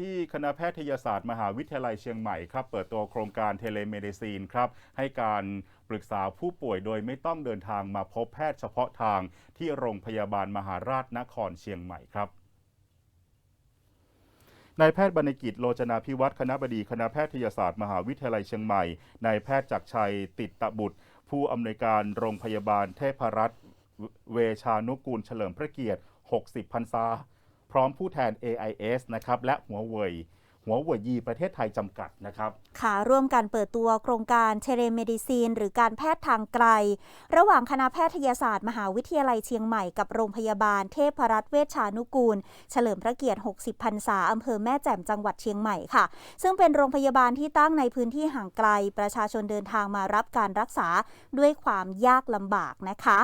ที่คณะแพทยศาสตร์มหาวิทยาลัยเชียงใหม่ครับเปิดตัวโครงการเทเลเมดิซีนครับให้การปรึกษาผู้ป่วยโดยไม่ต้องเดินทางมาพบแพทย์เฉพาะทางที่โรงพยาบาลมหาราชนครเชียงใหม่ครับนายแพทย์บรรณกิจโลจนาพิวัตรคณะบดีคณะแพทยศาสตร์มหาวิทยาลัยเชียงใหม่นายแพทย์จักชัยติดตะบุตร ผู้อำนวยการโรงพยาบาลเทพรัตน์เวชานุกูลเฉลิมพระเกียรติ 60พรรษา พร้อมผู้แทน AIS นะครับและหัวเว่ยหัวเว่ยยีประเทศไทยจำกัดนะครับค่ะร่วมกันเปิดตัวโครงการเทเลเมดิซีน หรือการแพทย์ทางไกล ระหว่างคณะแพทยศาสตร์ มหาวิทยาลัยเชียงใหม่กับโรงพยาบาลเทพรัตน์เวชชานุกูล เฉลิมพระเกียรติ 60พรรษาอำเภอแม่แจ่มจังหวัดเชียงใหม่ค่ะ ซึ่งเป็นโรงพยาบาลที่ตั้งในพื้นที่ห่างไกล ประชาชนเดินทางมารับการรักษาด้วยความยากลำบากนะคะ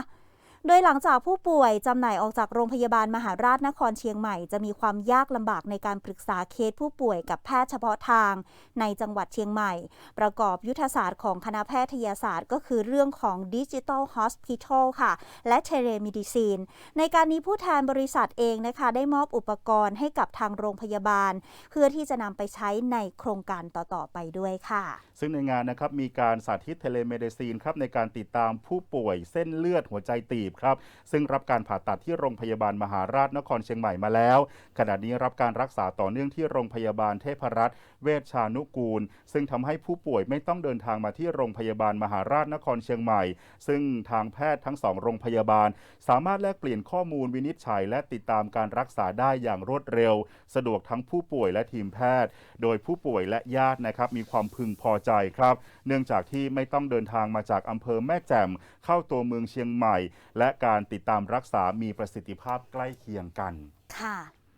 โดยหลังจากผู้ป่วยจำหน่ายออกจากโรงพยาบาลมหาราชนครเชียงใหม่ จะมีความยากลำบากในการปรึกษาเคสผู้ป่วยกับแพทย์เฉพาะทาง ในจังหวัดเชียงใหม่ ประกอบยุทธศาสตร์ของคณะแพทยศาสตร์ ก็คือเรื่องของดิจิ t a ลฮอสพิทอลค่ะ และเทเลมิดิซีน ในการนี้ผู้แทนบริษัทเองนะคะ ได้มอบอุปกรณ์ให้กับทางโรงพยาบาล เพื่อที่จะนำไปใช้ในโครงการต่อๆไปด้วยค่ะ ซึ่งในงานนะครับมีการสาธิตเทเลเมดิซีนครับในการติดตามผู้ป่วยเส้นเลือดหัวใจตีบครับ ซึ่งรับการผ่าตัดที่โรงพยาบาลมหาราชนครเชียงใหม่มาแล้ว ขณะนี้รับการรักษาต่อเนื่องที่โรงพยาบาลเทพรัตน์เวชชานุกูล ซึ่งทำให้ผู้ป่วยไม่ต้องเดินทางมาที่โรงพยาบาลมหาราชนครเชียงใหม่ ซึ่งทางแพทย์ทั้งสองโรงพยาบาล สามารถแลกเปลี่ยนข้อมูลวินิจฉัย และติดตามการรักษาได้อย่างรวดเร็ว สะดวกทั้งผู้ป่วยและทีมแพทย์ โดยผู้ป่วยและญาตินะครับมีความพึงพอใจครับ เนื่องจากที่ไม่ต้องเดินทางมาจากอำเภอแม่แจ่มเข้าตัวเมืองเชียงใหม่และการติดตามรักษามีประสิทธิภาพใกล้เคียงกันค่ะ